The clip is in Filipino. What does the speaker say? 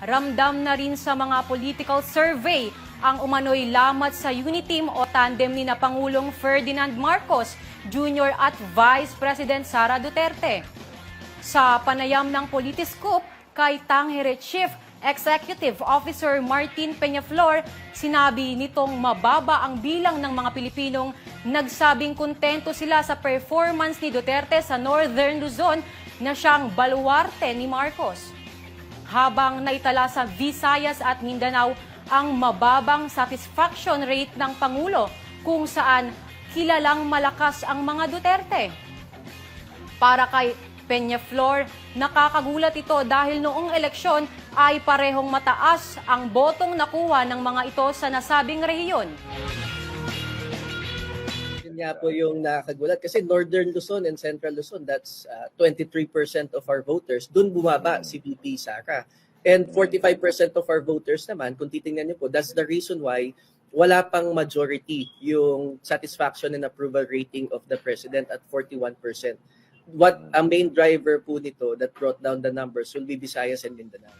Ramdam na rin sa mga political survey ang umano'y lamat sa uniteam o tandem ni na Pangulong Ferdinand Marcos Jr. at Vice President Sara Duterte. Sa panayam ng Politiscoop kay Tangere Chief Executive Officer Martin Peñaflor, sinabi nitong mababa ang bilang ng mga Pilipinong nagsabing kontento sila sa performance ni Duterte sa Northern Luzon na siyang baluarte ni Marcos. Habang naitala sa Visayas at Mindanao ang mababang satisfaction rate ng Pangulo kung saan kilalang malakas ang mga Duterte. Para kay Peñaflor, nakakagulat ito dahil noong eleksyon ay parehong mataas ang botong nakuha ng mga ito sa nasabing rehiyon. Nga po yung nakakagulat kasi Northern Luzon and Central Luzon, that's uh, 23% of our voters. Doon bumaba si VP Sara. And 45% of our voters naman, kung titingnan niyo po, that's the reason why wala pang majority yung satisfaction and approval rating of the president at 41%. What ang main driver po nito that brought down the numbers will be Visayas and Mindanao.